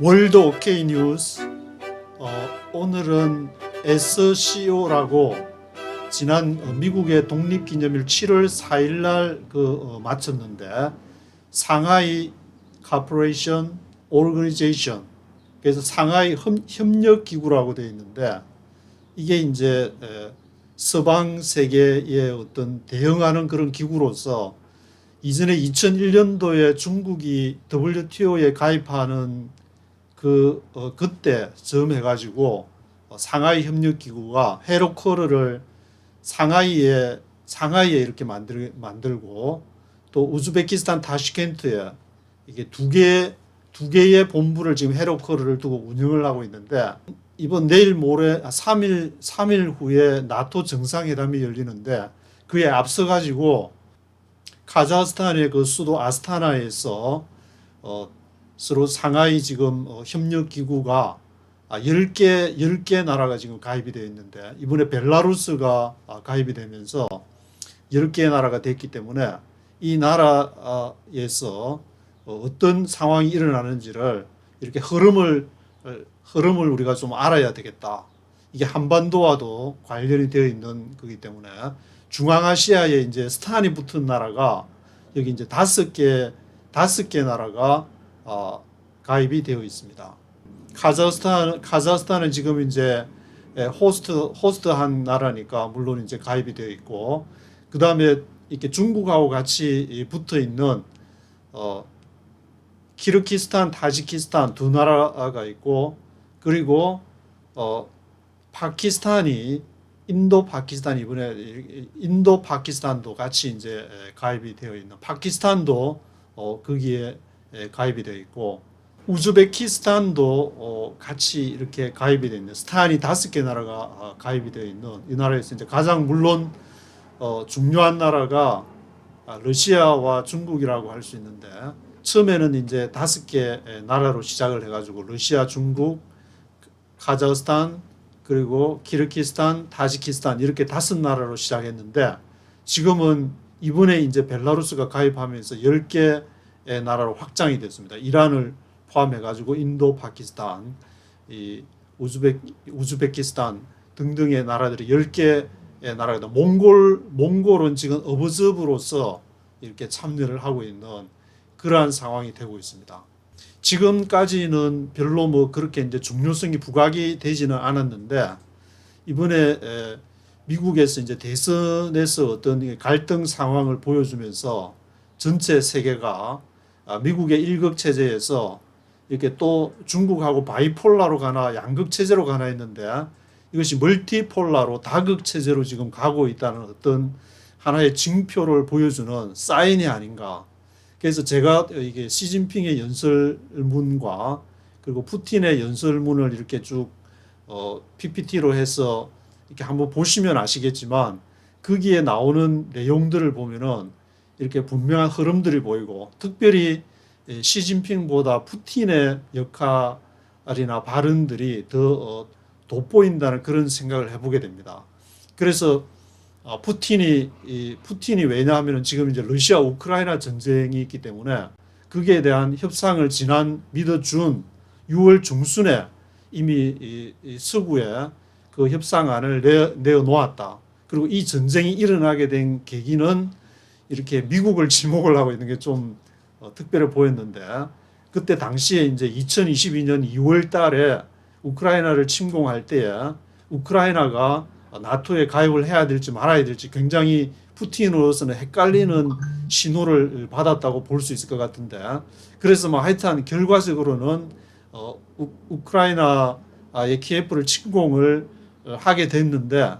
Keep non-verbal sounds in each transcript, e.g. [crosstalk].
월드 오케이 뉴스. 어, 오늘은 SCO라고 지난 어, 미국의 독립기념일 7월 4일 날 그 어, 마쳤는데 상하이 카퍼레이션 오르거니제이션 그래서 상하이 협- 협력 기구라고 되어 있는데 이게 이제 에, 서방 세계의 어떤 대응하는 그런 기구로서 이전에 2001년도에 중국이 WTO에 가입하는 그 어, 그때 처음 해가지고 어, 상하이 협력 기구가 헤로커르를 상하이에 상하이에 이렇게 만들 만들고 또 우즈베키스탄 타시켄트에 이게 두 개 두 개의 본부를 지금 헤로커르를 두고 운영을 하고 있는데 이번 내일 모레 3일 3일 후에 나토 정상회담이 열리는데 그에 앞서 가지고 카자흐스탄의 그 수도 아스타나에서 어, 서로 상하이 지금 어, 협력 기구가 아, 10개 10개 나라가 지금 가입이 되어 있는데 이번에 벨라루스가 아, 가입이 되면서 10개 나라가 됐기 때문에 이 나라에서 어, 어떤 상황이 일어나는지를 이렇게 흐름을 어, 흐름을 우리가 좀 알아야 되겠다. 이게 한반도와도 관련이 되어 있는 거기 때문에 중앙아시아에 이제 스탄이 붙은 나라가 여기 이제 다섯 개 다섯 개 나라가 어, 가입이 되어 있습니다. 카자흐스탄 카자흐스탄은 지금 이제 예, 호스트 호스트한 나라니까 물론 이제 가입이 되어 있고 그 다음에 이렇게 중국하고 같이 이 붙어 있는 어, 키르키스탄, 타지키스탄 두 나라가 있고 그리고 어, 파키스탄이 인도 파키스탄 이번에 인도 파키스탄도 같이 이제 에, 가입이 되어 있는 파키스탄도 어, 거기에 에, 가입이 되어 있고 우즈베키스탄도 어, 같이 이렇게 가입이 되어 있는 스탄이 다섯 개 나라가 어, 가입이 되어 있는 이 나라에서 이제 가장 물론 어, 중요한 나라가 아, 러시아와 중국이라고 할 수 있는데 처음에는 이제 다섯 개 나라로 시작을 해가지고 러시아, 중국, 카자흐스탄 그리고 키르키스탄, 타지키스탄 이렇게 다섯 나라로 시작했는데 지금은 이번에 이제 벨라루스가 가입하면서 10개의 나라로 확장이 됐습니다. 이란을 포함해 가지고 인도, 파키스탄, 이 우즈베 우즈베키스탄 등등의 나라들이 10개의 나라가 몽골 몽골은 지금 어브저브로서 이렇게 참여를 하고 있는 그러한 상황이 되고 있습니다. 지금까지는 별로 뭐 그렇게 이제 중요성이 부각이 되지는 않았는데 이번에 에, 미국에서 이제 대선에서 어떤 갈등 상황을 보여주면서 전체 세계가 아, 미국의 일극 체제에서 이렇게 또 중국하고 바이폴라로 가나 양극 체제로 가나 했는데 이것이 멀티폴라로 다극 체제로 지금 가고 있다는 어떤 하나의 징표를 보여주는 사인이 아닌가. 그래서 제가 이게 시진핑의 연설문과 그리고 푸틴의 연설문을 이렇게 쭉 어, PPT로 해서 이렇게 한번 보시면 아시겠지만 거기에 나오는 내용들을 보면은 이렇게 분명한 흐름들이 보이고 특별히 예, 시진핑보다 푸틴의 역할이나 발언들이 더 어, 돋보인다는 그런 생각을 해보게 됩니다. 그래서 어, 푸틴이 이 푸틴이 왜냐하면 지금 이제 러시아 우크라이나 전쟁이 있기 때문에 거기에 대한 협상을 지난 믿어준 6월 중순에 이미 서구에 그 협상안을 내, 내어 놓았다. 그리고 이 전쟁이 일어나게 된 계기는 이렇게 미국을 지목을 하고 있는 게좀 어, 특별해 보였는데 그때 당시에 이제 2022년 2월 달에 우크라이나를 침공할 때에 우크라이나가 나토에 가입을 해야 될지 말아야 될지 굉장히 푸틴으로서는 헷갈리는 신호를 받았다고 볼 수 있을 것 같은데 그래서 뭐 하여튼 결과적으로는 어, 우, 우크라이나의 키예프를 침공을 어, 하게 됐는데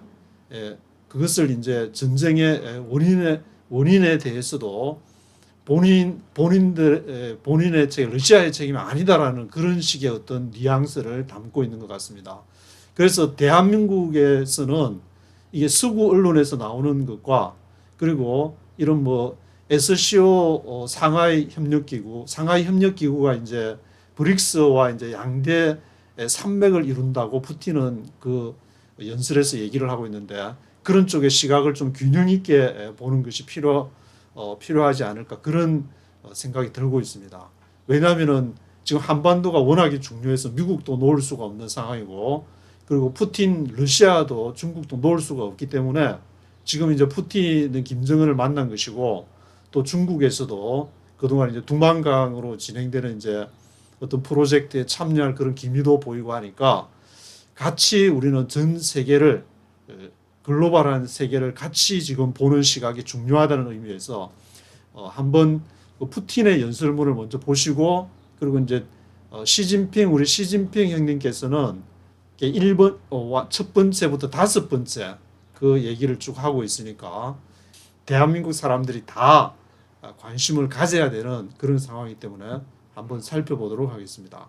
예, 그것을 이제 전쟁의 원인에 원인에 대해서도 본인 본인들 에, 본인의 책 러시아의 책임이 아니다라는 그런 식의 어떤 뉘앙스를 담고 있는 것 같습니다. 그래서 대한민국에서는 이게 서구 언론에서 나오는 것과 그리고 이런 뭐 SCO 어, 상하이 협력기구, 상하이 협력기구가 이제 브릭스와 이제 양대 산맥을 이룬다고 푸틴은 그 연설에서 얘기를 하고 있는데 그런 쪽의 시각을 좀 균형 있게 보는 것이 필요 어, 필요하지 않을까 그런 어, 생각이 들고 있습니다. 왜냐하면은 지금 한반도가 워낙에 중요해서 미국도 놓을 수가 없는 상황이고 그리고 푸틴 러시아도 중국도 놓을 수가 없기 때문에 지금 이제 푸틴은 김정은을 만난 것이고 또 중국에서도 그동안 이제 두만강으로 진행되는 이제 어떤 프로젝트에 참여할 그런 기미도 보이고 하니까 같이 우리는 전 세계를 어, 글로벌한 세계를 같이 지금 보는 시각이 중요하다는 의미에서 어, 한번 그 푸틴의 연설문을 먼저 보시고 그리고 이제 어, 시진핑 우리 시진핑 형님께서는 이렇게 1번 어, 와- 첫 번째부터 다섯 번째 그 얘기를 쭉 하고 있으니까 대한민국 사람들이 다 아, 관심을 가져야 되는 그런 상황이기 때문에 한번 살펴보도록 하겠습니다.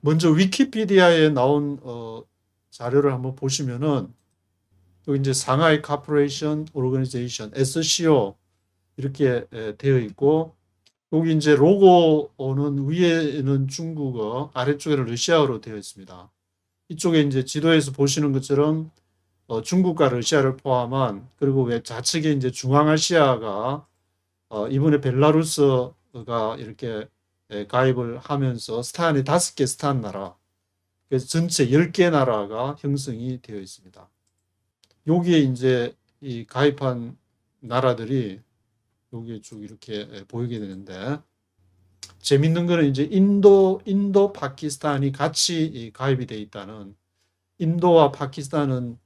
먼저 위키피디아에 나온 어, 자료를 한번 보시면은 여기 이제 상하이 카퍼레이션 오르가니제이션 SCO 이렇게 에, 되어 있고 여기 이제 로고는 위에는 중국어 아래쪽에는 러시아어로 되어 있습니다. 이쪽에 이제 지도에서 보시는 것처럼 어, 중국과 러시아를 포함한 그리고 왜 좌측에 이제 중앙아시아가 어, 이번에 벨라루스가 이렇게 에, 가입을 하면서 스탄이 다섯 개 스탄 나라 그래서 전체 10개 나라가 형성이 되어 있습니다. 여기에 이제 이 가입한 나라들이 여기에 쭉 이렇게 에, 보이게 되는데 재밌는 거는 이제 인도 인도 파키스탄이 같이 이 가입이 돼 있다는 인도와 파키스탄은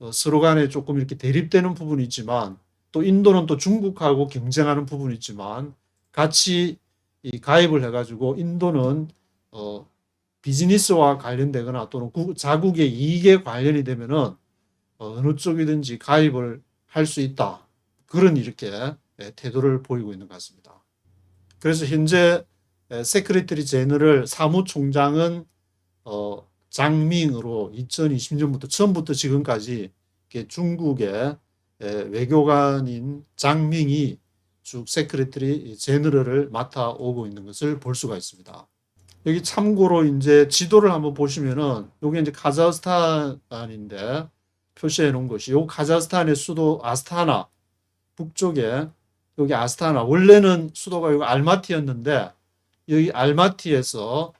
어, 서로 간에 조금 이렇게 대립되는 부분이 있지만 또 인도는 또 중국하고 경쟁하는 부분이 있지만 같이 이 가입을 해가지고 인도는 어, 비즈니스와 관련되거나 또는 구- 자국의 이익에 관련이 되면은 어, 어느 쪽이든지 가입을 할 수 있다. 그런 이렇게 예, 태도를 보이고 있는 것 같습니다. 그래서 현재 세크리터리 제너럴 사무총장은 어, 장밍으로 2020년부터 처음부터 지금까지 중국의 에, 외교관인 장밍이 쭉 세크리터리 제너럴을 맡아오고 있는 것을 볼 수가 있습니다. 여기 참고로 이제 지도를 한번 보시면은 여기 이제 카자흐스탄인데 표시해 놓은 것이 요 카자흐스탄의 수도 아스타나 북쪽에 여기 아스타나 원래는 수도가 여기 알마티였는데 여기 알마티에서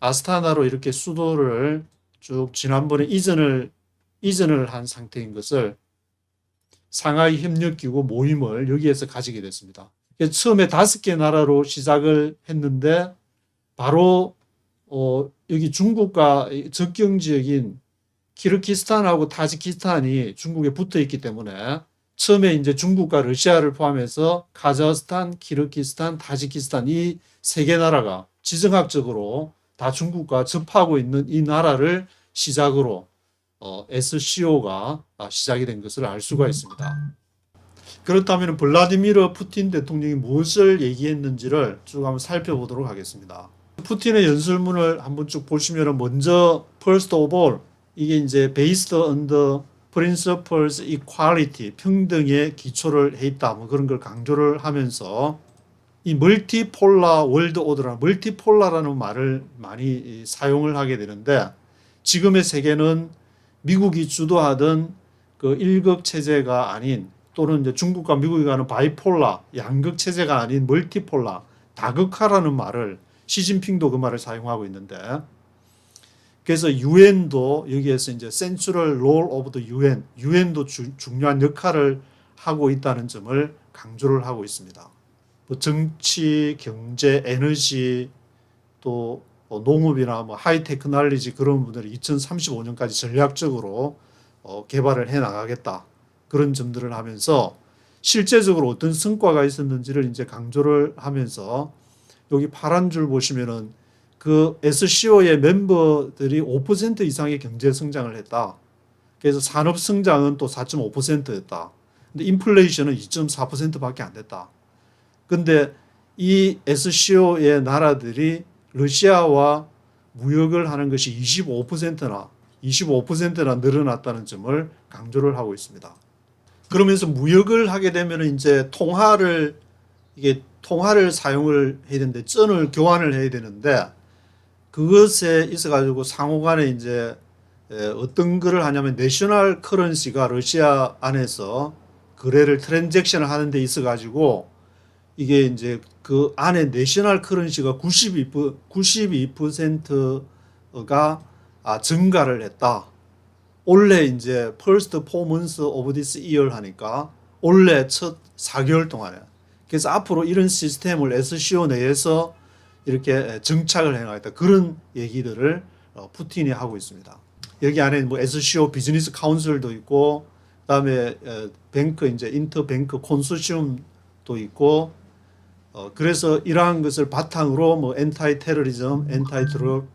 아스타나로 이렇게 수도를 쭉 지난번에 이전을 이전을 한 상태인 것을 상하이 협력기구 모임을 여기에서 가지게 됐습니다. 처음에 다섯 개 나라로 시작을 했는데 바로 어, 여기 중국과 이 접경 지역인 키르기스탄하고 타지키스탄이 중국에 붙어 있기 때문에 처음에 이제 중국과 러시아를 포함해서 카자흐스탄, 키르기스탄, 타지키스탄 이 세 개 나라가 지정학적으로 다 중국과 접하고 있는 이 나라를 시작으로 어, SCO가 시작이 된 것을 알 수가 있습니다. 그렇다면 블라디미르 푸틴 대통령이 무엇을 얘기했는지를 쭉 한번 살펴보도록 하겠습니다. 푸틴의 연설문을 한번 쭉 보시면 먼저 first of all 이게 이제 based on the principles equality 평등의 기초를 해 있다. 뭐 그런 걸 강조를 하면서 이 멀티폴라 월드 오더라 멀티폴라라는 말을 많이 이 사용을 하게 되는데 지금의 세계는 미국이 주도하던 그 일극 체제가 아닌 또는 이제 중국과 미국이 가는 바이폴라 양극 체제가 아닌 멀티폴라 다극화라는 말을 시진핑도 그 말을 사용하고 있는데 그래서 유엔도 여기에서 이제 센츄럴 롤 오브 더 유엔 유엔도 중요한 역할을 하고 있다는 점을 강조를 하고 있습니다. 뭐 정치, 경제, 에너지 또 어, 농업이나 뭐 하이테크놀로지 그런 분들이 2035년까지 전략적으로 어, 개발을 해 나가겠다 그런 점들을 하면서 실제적으로 어떤 성과가 있었는지를 이제 강조를 하면서 여기 파란 줄 보시면은 그 SCO의 멤버들이 5% 이상의 경제 성장을 했다. 그래서 산업 성장은 또 4.5%였다. 근데 인플레이션은 2.4%밖에 안 됐다. 근데 이 SCO의 나라들이 러시아와 무역을 하는 것이 25%나 25%나 늘어났다는 점을 강조를 하고 있습니다. 그러면서 무역을 하게 되면 이제 통화를 이게 통화를 사용을 해야 되는데 쩐을 교환을 해야 되는데 그것에 있어 가지고 상호 간에 이제 에, 어떤 거를 하냐면 내셔널 커런시가 러시아 안에서 거래를 트랜잭션을 하는 데 있어 가지고 이게 이제 그 안에 내셔널 커런시가 92 92%가 아, 증가를 했다. 올해 이제 four months of this year 하니까 올해 첫 4개월 동안에 그래서 앞으로 이런 시스템을 SCO 내에서 이렇게 정착을 해나가겠다 그런 얘기들을 어, 푸틴이 하고 있습니다. 여기 안에 뭐 SCO 비즈니스 카운슬도 있고 그다음에 에, 뱅크 이제 인터뱅크 콘소시엄도 있고 어, 그래서 이러한 것을 바탕으로 뭐 엔타이 테러리즘, 엔타이 드럭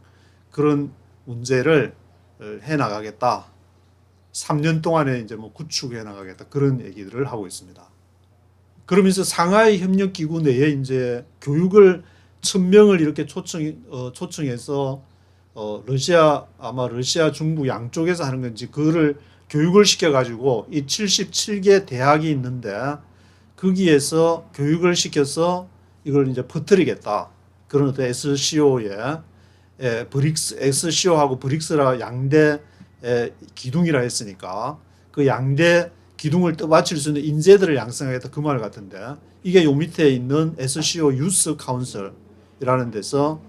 그런 문제를 어, 해 나가겠다. 3년 동안에 이제 뭐 구축해 나가겠다 그런 얘기들을 하고 있습니다. 그러면서 상하이 협력 기구 내에 이제 교육을 천 명을 이렇게 초청 어, 초청해서 어, 러시아 아마 러시아 중부 양쪽에서 하는 건지 그거를 교육을 시켜 가지고 이 77개 대학이 있는데 거기에서 교육을 시켜서 이걸 이제 퍼뜨리겠다. 그런 어떤 SCO의 예, 브릭스 SCO하고 브릭스라 양대 에, 기둥이라 했으니까 그 양대 기둥을 떠받칠 수 있는 인재들을 양성하겠다 그 말 같은데 이게 요 밑에 있는 SCO 유스 카운슬 이라는 데서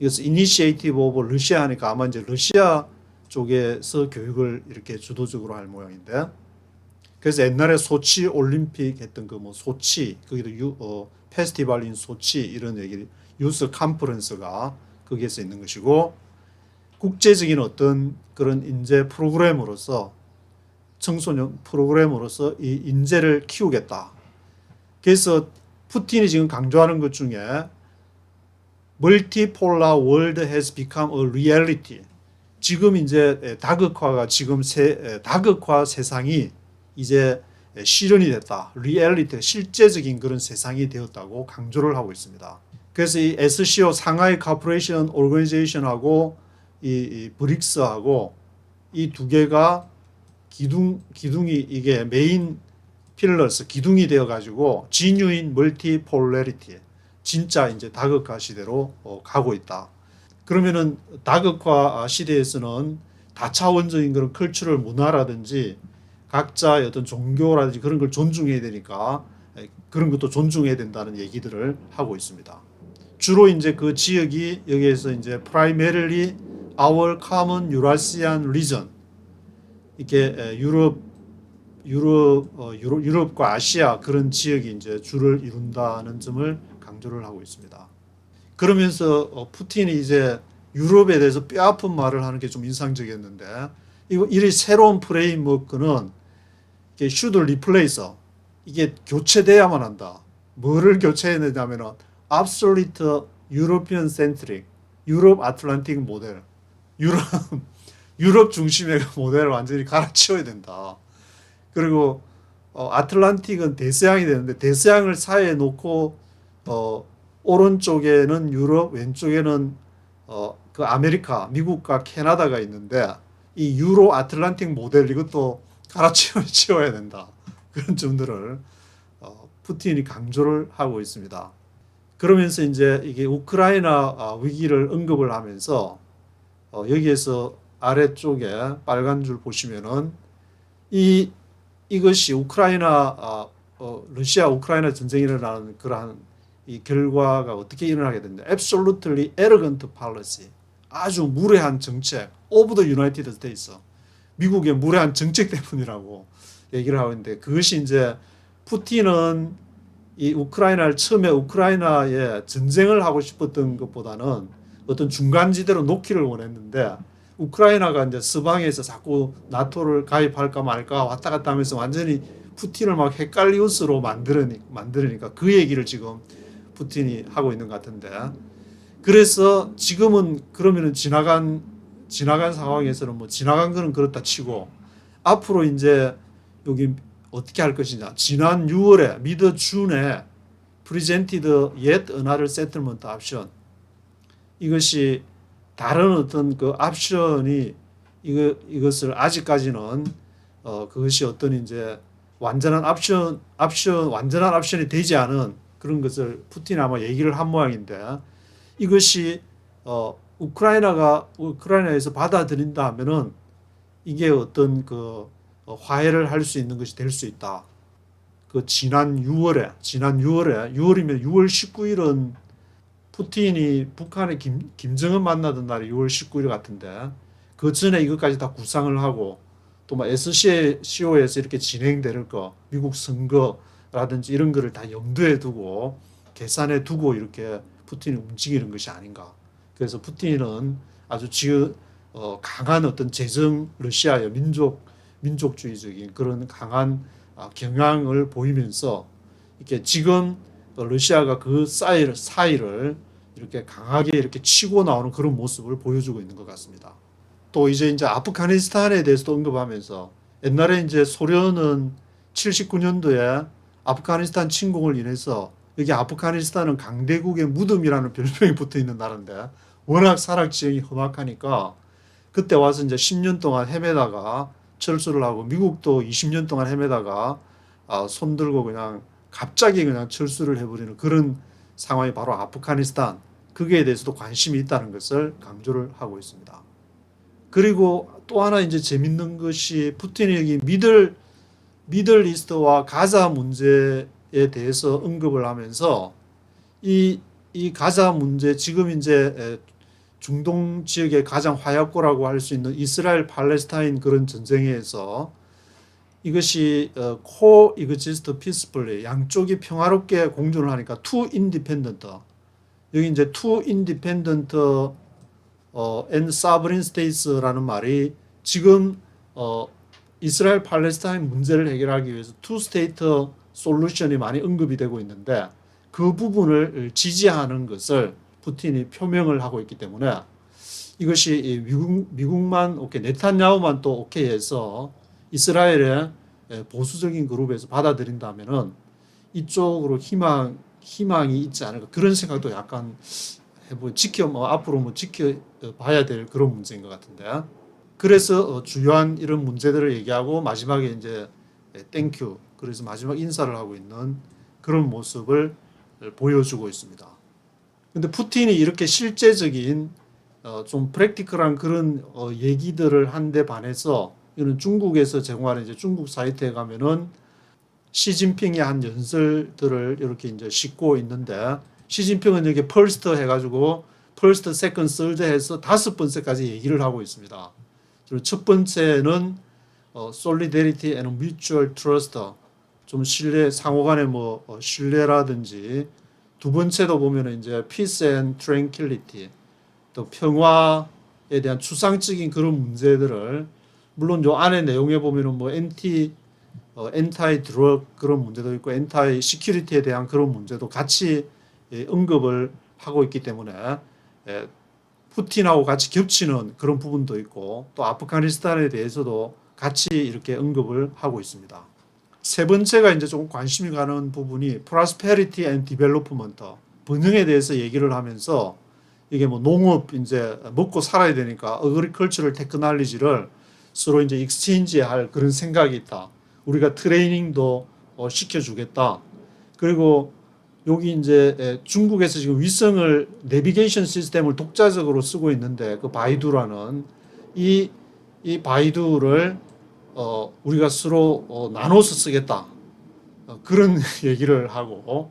이것을 이니시에이티브 오브 러시아 하니까 아마 이제 러시아 쪽에서 교육을 이렇게 주도적으로 할 모양인데 그래서 옛날에 소치 올림픽 했던 그 뭐 소치 거기도 유, 어, 페스티벌인 소치 이런 얘기 유스 컨퍼런스가 거기에서 있는 것이고 국제적인 어떤 그런 인재 프로그램으로서 청소년 프로그램으로서 이 인재를 키우겠다. 그래서 푸틴이 지금 강조하는 것 중에 멀티폴라 월드 has become a reality. 지금 이제 다극화가 지금 세, 다극화 세상이 이제 실현이 됐다. 리얼리티 실제적인 그런 세상이 되었다고 강조를 하고 있습니다. 그래서 이 SCO 상하이 카퍼레이션 오르가니제이션하고 이, 이 브릭스하고 이 두 개가 기둥 기둥이 이게 메인 필러스 기둥이 되어 가지고 진유인 멀티폴레리티 진짜 이제 다극화 시대로 어, 가고 있다. 그러면은 다극화 시대에서는 다차원적인 그런 컬처럴 문화라든지 각자의 어떤 종교라든지 그런 걸 존중해야 되니까 에, 그런 것도 존중해야 된다는 얘기들을 하고 있습니다. 주로 이제 그 지역이 여기에서 이제 primarily our common Eurasian region 이게 에, 유럽 유럽 어, 유럽 유럽과 아시아 그런 지역이 이제 주를 이룬다는 점을 강조를 하고 있습니다. 그러면서 어, 푸틴이 이제 유럽에 대해서 뼈아픈 말을 하는 게 좀 인상적이었는데 이거 이 새로운 프레임워크는 이게 슈드 리플레이서 이게 교체돼야만 한다. 뭐를 교체해야 되냐면은 absolute European centric 유럽 아틀란틱 모델 유럽 유럽 중심의 그 모델을 완전히 갈아치워야 된다. 그리고 어, 아틀란틱은 대서양이 되는데 대서양을 사이에 놓고 어, 오른쪽에는 유럽, 왼쪽에는 어, 그 아메리카, 미국과 캐나다가 있는데 이 유로 아틀란틱 모델 이것도 갈아치워야 [laughs] 된다. 그런 점들을 어, 푸틴이 강조를 하고 있습니다. 그러면서 이제 이게 우크라이나 아, 위기를 언급을 하면서 어, 여기에서 아래쪽에 빨간 줄 보시면은 이 이것이 우크라이나 아, 어, 러시아 우크라이나 전쟁이 일어나는 그러한 이 결과가 어떻게 일어나게 된다. Absolutely arrogant policy. 아주 무례한 정책. Of the United States. 미국의 무례한 정책 때문이라고 얘기를 하고 있는데 그것이 이제 푸틴은 이 우크라이나를 처음에 우크라이나에 전쟁을 하고 싶었던 것보다는 어떤 중간지대로 놓기를 원했는데 우크라이나가 이제 서방에서 자꾸 나토를 가입할까 말까 왔다 갔다 하면서 완전히 푸틴을 막 헷갈리우스로 만들으니, 만들으니까 그 얘기를 지금 푸틴이 하고 있는 것 같은데. 그래서 지금은 그러면은 지나간 지나간 상황에서는 뭐 지나간 거는 그렇다 치고 앞으로 이제 여기 어떻게 할 것이냐. 지난 6월에 미드 준에 presented yet another settlement option. 이것이 다른 어떤 그 옵션이 이거 이것을 아직까지는 어 그것이 어떤 이제 완전한 옵션 옵션 완전한 옵션이 되지 않은 그런 것을 푸틴이 아마 얘기를 한 모양인데 이것이 어 우크라이나가 우크라이나에서 받아들인다 하면은 이게 어떤 그 어, 화해를 할 수 있는 것이 될 수 있다. 그 지난 6월에 지난 6월에 6월이면 6월 19일은 푸틴이 북한의 김, 김정은 만나던 날이 6월 19일 같은데 그 전에 이것까지 다 구상을 하고 또뭐 SCO에서 이렇게 진행될 거 미국 선거 라든지 이런 거를 다 염두에 두고 계산해 두고 이렇게 푸틴이 움직이는 것이 아닌가. 그래서 푸틴은 아주 지금 어, 강한 어떤 재정 러시아의 민족 민족주의적인 그런 강한 아, 경향을 보이면서 이렇게 지금 어, 러시아가 그 사이를, 사이를 이렇게 강하게 이렇게 치고 나오는 그런 모습을 보여주고 있는 것 같습니다. 또 이제 이제 아프가니스탄에 대해서도 언급하면서 옛날에 이제 소련은 79년도에 아프가니스탄 침공을 인해서 여기 아프가니스탄은 강대국의 무덤이라는 별명이 붙어 있는 나라인데 워낙 사락 지형이 험악하니까 그때 와서 이제 10년 동안 헤매다가 철수를 하고 미국도 20년 동안 헤매다가 아, 손 들고 그냥 갑자기 그냥 철수를 해버리는 그런 상황이 바로 아프가니스탄 그게 대해서도 관심이 있다는 것을 강조를 하고 있습니다. 그리고 또 하나 이제 재밌는 것이 푸틴이 여기 미들 미들 이스트와 가자 문제에 대해서 언급을 하면서 이, 이 가자 문제 지금 이제 에, 중동 지역의 가장 화약고라고 할 수 있는 이스라엘 팔레스타인 그런 전쟁에서 이것이 어, 코 이그지스트 피스플리 양쪽이 평화롭게 공존을 하니까 투 인디펜던트 여기 이제 투 인디펜던트 어, and sovereign states라는 말이 지금 어, 이스라엘 팔레스타인 문제를 해결하기 위해서 투 스테이트 솔루션이 많이 언급이 되고 있는데 그 부분을 지지하는 것을 푸틴이 표명을 하고 있기 때문에 이것이 이 미국, 미국만 오케이 네탄야후만 또 오케이 해서 이스라엘의 에, 보수적인 그룹에서 받아들인다면은 이쪽으로 희망 희망이 있지 않을까. 그런 생각도 약간 해보 지켜 뭐 앞으로 뭐 지켜 봐야 될 그런 문제인 것 같은데 그래서 어, 주요한 이런 문제들을 얘기하고 마지막에 이제 땡큐 그래서 마지막 인사를 하고 있는 그런 모습을 보여주고 있습니다. 근데 푸틴이 이렇게 실제적인 어, 좀 프랙티컬한 그런 어, 얘기들을 한 데 반해서 이는 중국에서 제공하는 이제 중국 사이트에 가면은 시진핑의 한 연설들을 이렇게 이제 싣고 있는데 시진핑은 여기 펄스트 해가지고 펄스트, 세컨, 설드 해서 다섯 번째까지 얘기를 하고 있습니다. 첫 번째는 어, solidarity and mutual trust. 좀 신뢰 상호 간의 뭐 어, 신뢰라든지. 두 번째도 보면은 이제 peace and tranquility. 또 평화에 대한 추상적인 그런 문제들을. 물론 요 안에 내용에 보면은 뭐 anti 어, 엔타이 드럭 그런 문제도 있고 엔타이 시큐리티에 대한 그런 문제도 같이 예, 언급을 하고 있기 때문에 예, 푸틴하고 같이 겹치는 그런 부분도 있고 또 아프가니스탄에 대해서도 같이 이렇게 언급을 하고 있습니다. 세 번째가 이제 조금 관심이 가는 부분이 prosperity and development 번영에 대해서 얘기를 하면서 이게 뭐 농업 이제 먹고 살아야 되니까 어그리컬처럴 테크놀로지를 서로 이제 익스체인지 할 그런 생각이 있다. 우리가 트레이닝도 어, 시켜주겠다. 그리고 여기 이제 중국에서 지금 위성을 내비게이션 시스템을 독자적으로 쓰고 있는데 그 바이두라는 이, 이 바이두를 어, 우리가 서로 어, 나눠서 쓰겠다. 어, 그런 [laughs] 얘기를 하고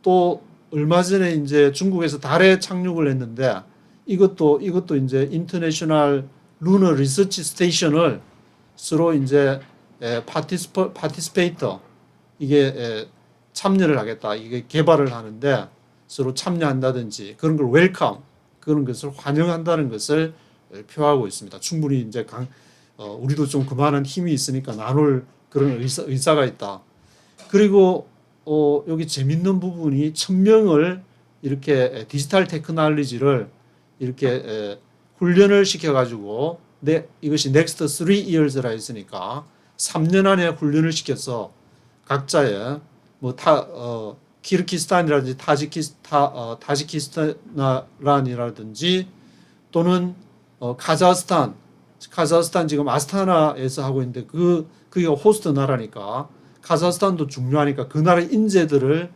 또 얼마 전에 이제 중국에서 달에 착륙을 했는데 이것도 이것도 이제 인터내셔널 루너 리서치 스테이션을 서로 이제 파티스퍼 파티스페이터 이게 에, 참여를 하겠다. 이게 개발을 하는데 서로 참여한다든지 그런 걸 웰컴 그런 것을 환영한다는 것을 표하고 있습니다. 충분히 이제 강, 어, 우리도 좀 그만한 힘이 있으니까 나눌 그런 의사, 의사가 있다. 그리고 어, 여기 재밌는 부분이 천명을 이렇게 디지털 테크놀로지를 이렇게 에, 훈련을 시켜가지고 내 이것이 넥스트 3 years라 했으니까 3년 안에 훈련을 시켜서 각자의 뭐타 어, 키르키스탄이라든지 타지키스 타 어, 타지키스탄이라든지 또는 어, 카자흐스탄 카자흐스탄 지금 아스타나에서 하고 있는데 그 그게 호스트 나라니까 카자흐스탄도 중요하니까 그 나라 인재들을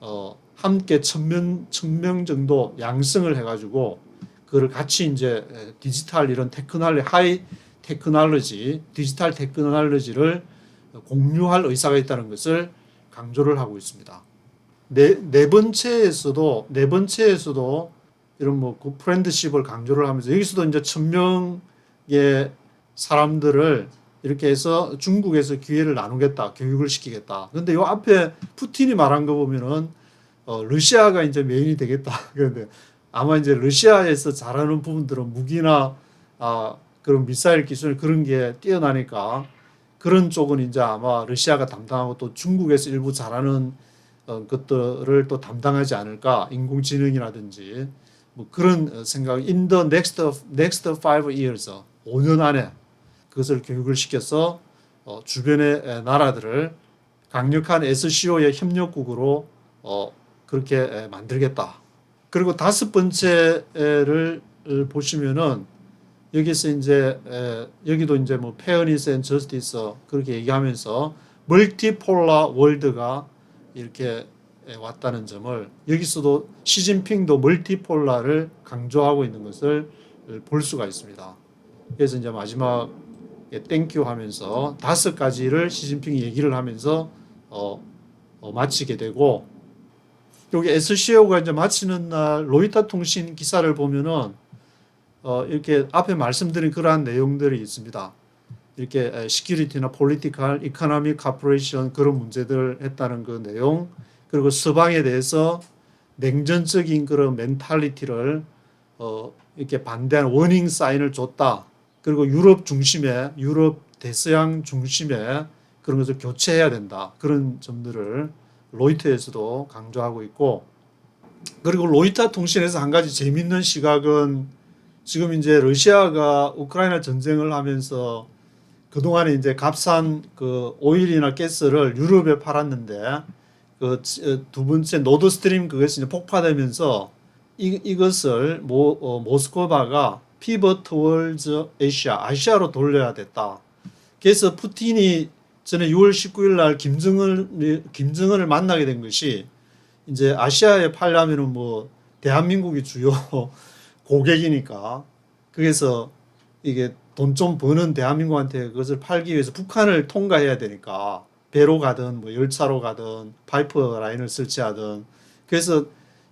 어, 함께 천명 천명 정도 양성을 해가지고 그걸 같이 이제 디지털 이런 테크놀로지 하이 테크놀로지 디지털 테크놀로지를 공유할 의사가 있다는 것을 강조를 하고 있습니다. 네, 네 번째에서도 네 번째에서도 이런 뭐 그 프렌드십을 강조를 하면서 여기서도 이제 천 명의 사람들을 이렇게 해서 중국에서 기회를 나누겠다, 교육을 시키겠다. 근데 요 앞에 푸틴이 말한 거 보면은 어, 러시아가 이제 메인이 되겠다. [laughs] 그런데 아마 이제 러시아에서 잘하는 부분들은 무기나 아, 그런 미사일 기술 그런 게 뛰어나니까 그런 쪽은 이제 아마 러시아가 담당하고 또 중국에서 일부 잘하는 어, 것들을 또 담당하지 않을까 인공지능이라든지 뭐 그런 어, 생각 in the next next five years 5년 안에 그것을 교육을 시켜서 어, 주변의 에, 나라들을 강력한 SCO의 협력국으로 어, 그렇게 에, 만들겠다. 그리고 다섯 번째를 보시면은 여기서 이제 에, 여기도 이제 뭐 페어니스 앤 저스티스 그렇게 얘기하면서 멀티폴라 월드가 이렇게 에, 왔다는 점을 여기서도 시진핑도 멀티폴라를 강조하고 있는 것을 볼 수가 있습니다. 그래서 이제 마지막에 땡큐 하면서 다섯 가지를 시진핑이 얘기를 하면서 어, 어, 마치게 되고 여기 SCO가 이제 마치는 날 로이터 통신 기사를 보면은 어, 이렇게 앞에 말씀드린 그러한 내용들이 있습니다. 이렇게 시큐리티나 폴리티컬, 이코노미 카퍼레이션 그런 문제들 했다는 그 내용 그리고 서방에 대해서 냉전적인 그런 멘탈리티를 어, 이렇게 반대하는 워닝 사인을 줬다. 그리고 유럽 중심에 유럽 대서양 중심에 그런 것을 교체해야 된다. 그런 점들을 로이터에서도 강조하고 있고 그리고 로이터 통신에서 한 가지 재밌는 시각은 지금 이제 러시아가 우크라이나 전쟁을 하면서 그동안에 이제 값싼 그 오일이나 가스를 유럽에 팔았는데 그 두 번째 노드 스트림 그것이 이제 폭파되면서 이, 이것을 모, 어, 모스크바가 피벗 월즈 아시아 아시아로 돌려야 됐다. 그래서 푸틴이 전에 6월 19일 날 김정을 김정은을 만나게 된 것이 이제 아시아에 팔려면은 뭐 대한민국이 주요 고객이니까. 그래서 이게 돈 좀 버는 대한민국한테 그것을 팔기 위해서 북한을 통과해야 되니까. 배로 가든 뭐 열차로 가든 파이프 라인을 설치하든. 그래서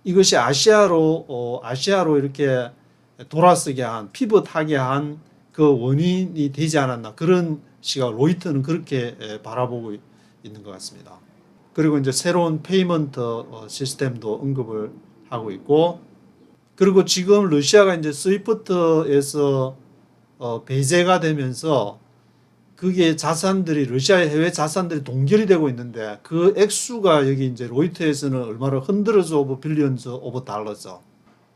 이것이 아시아로 어, 아시아로 이렇게 돌아서게 한 피벗하게 한 그 원인이 되지 않았나. 그런 시각 로이터는 그렇게 에, 바라보고 있는 것 같습니다. 그리고 이제 새로운 페이먼트 어, 시스템도 언급을 하고 있고 그리고 지금 러시아가 이제 스위프트에서 어, 배제가 되면서 그게 자산들이 러시아의 해외 자산들이 동결이 되고 있는데 그 액수가 여기 이제 로이터에서는 얼마나 흔들어져 오버 빌리언즈 오버 달러죠.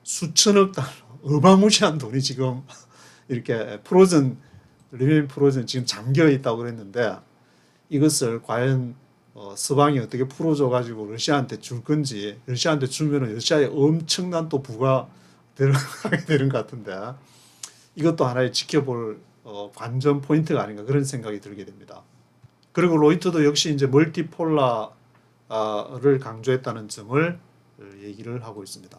수천억 달러. 어마무시한 돈이 지금 [laughs] 이렇게 프로즌 리메인 프로즌 지금 잠겨 있다고 그랬는데 이것을 과연 어, 서방이 어떻게 풀어줘 가지고 러시아한테 줄 건지 러시아한테 주면은 러시아에 엄청난 또 부가 들어가게 [laughs] 되는 것 같은데 이것도 하나의 지켜볼 어, 관전 포인트가 아닌가 그런 생각이 들게 됩니다. 그리고 로이터도 역시 이제 멀티폴라를 강조했다는 점을 얘기를 하고 있습니다.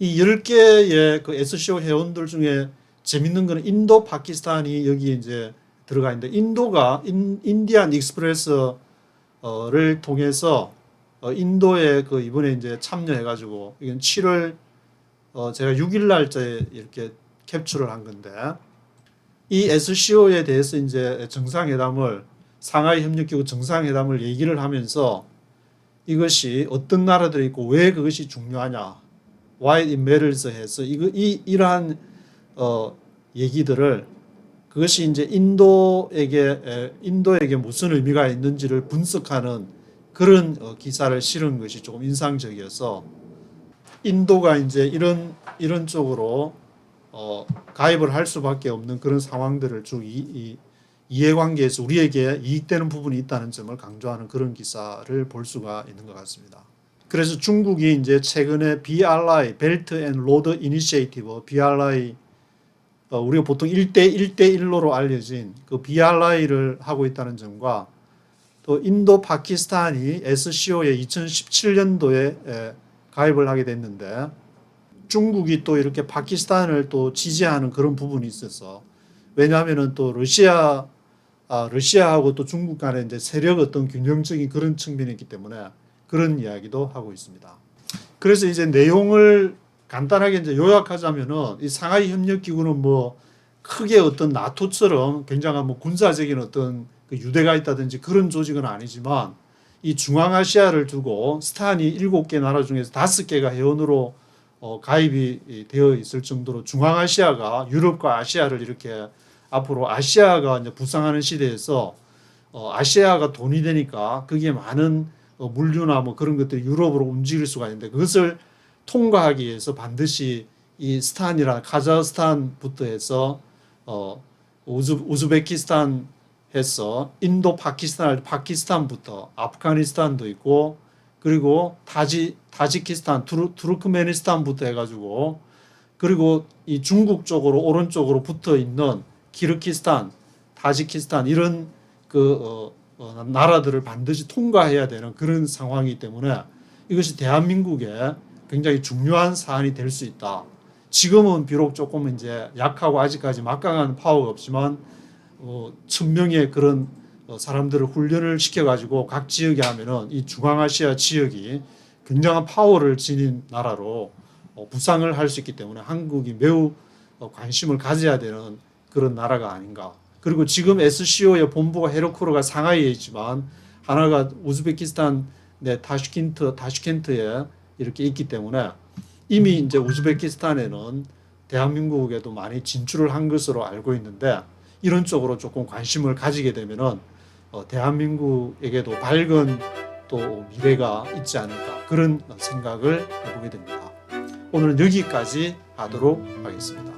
이 10개의 그 SCO 회원들 중에 재밌는 거는 인도, 파키스탄이 여기 이제 들어가 있는데 인도가 인, 인디안 익스프레스 를 통해서 어, 인도에 그 이번에 이제 참여해 가지고 이건 7월 어, 제가 6일 날짜에 이렇게 캡처를 한 건데 이 SCO에 대해서 이제 정상회담을 상하이 협력기구 정상회담을 얘기를 하면서 이것이 어떤 나라들이 있고 왜 그것이 중요하냐, why it matters 해서 이거 이 이러한 어 얘기들을 그것이 이제 인도에게 에, 인도에게 무슨 의미가 있는지를 분석하는 그런 어, 기사를 실은 것이 조금 인상적이어서 인도가 이제 이런 이런 쪽으로 어, 가입을 할 수밖에 없는 그런 상황들을 쭉 이, 이, 이해관계에서 우리에게 이익되는 부분이 있다는 점을 강조하는 그런 기사를 볼 수가 있는 것 같습니다. 그래서 중국이 이제 최근에 BRI 벨트 앤 로드 이니시에이티브 BRI 어, 우리가 보통 1대 1대 1로로 알려진 그 BRI를 하고 있다는 점과 또 인도 파키스탄이 SCO에 2017년도에 가입을 하게 됐는데 중국이 또 이렇게 파키스탄을 또 지지하는 그런 부분이 있어서 왜냐하면은 또 러시아 아, 러시아하고 또 중국 간에 이제 세력 어떤 균형적인 그런 측면이 있기 때문에 그런 이야기도 하고 있습니다. 그래서 이제 내용을 간단하게 이제 요약하자면은 이 상하이 협력 기구는 뭐 크게 어떤 나토처럼 굉장한 뭐 군사적인 어떤 그 유대가 있다든지 그런 조직은 아니지만 이 중앙아시아를 두고 스탄이 일곱 개 나라 중에서 다섯 개가 회원으로 어, 가입이 이 되어 있을 정도로 중앙아시아가 유럽과 아시아를 이렇게 앞으로 아시아가 이제 부상하는 시대에서 어, 아시아가 돈이 되니까 거기에 많은 어, 물류나 뭐 그런 것들이 유럽으로 움직일 수가 있는데 그것을 통과하기 위해서 반드시 이 스탄이라 카자흐스탄부터 해서 어, 우즈, 우즈베키스탄 해서 인도 파키스탄 파키스탄부터 아프가니스탄도 있고 그리고 타지 타지키스탄 투르, 투르크메니스탄부터 해가지고 그리고 이 중국 쪽으로 오른쪽으로 붙어 있는 키르키스탄, 타지키스탄 이런 그 어, 어, 나라들을 반드시 통과해야 되는 그런 상황이기 때문에 이것이 대한민국에 굉장히 중요한 사안이 될 수 있다. 지금은 비록 조금 이제 약하고 아직까지 막강한 파워가 없지만 어, 천 명의 그런 어, 사람들을 훈련을 시켜가지고 각 지역에 하면은 이 중앙아시아 지역이 굉장한 파워를 지닌 나라로 어, 부상을 할 수 있기 때문에 한국이 매우 어, 관심을 가져야 되는 그런 나라가 아닌가. 그리고 지금 SCO의 본부가 헤르크로가 상하이에 있지만 하나가 우즈베키스탄 내 타슈켄트 타슈켄트에 이렇게 있기 때문에 이미 이제 우즈베키스탄에는 대한민국에도 많이 진출을 한 것으로 알고 있는데 이런 쪽으로 조금 관심을 가지게 되면은 어, 대한민국에게도 밝은 또 미래가 있지 않을까 그런 생각을 해보게 됩니다. 오늘 여기까지 하도록 하겠습니다.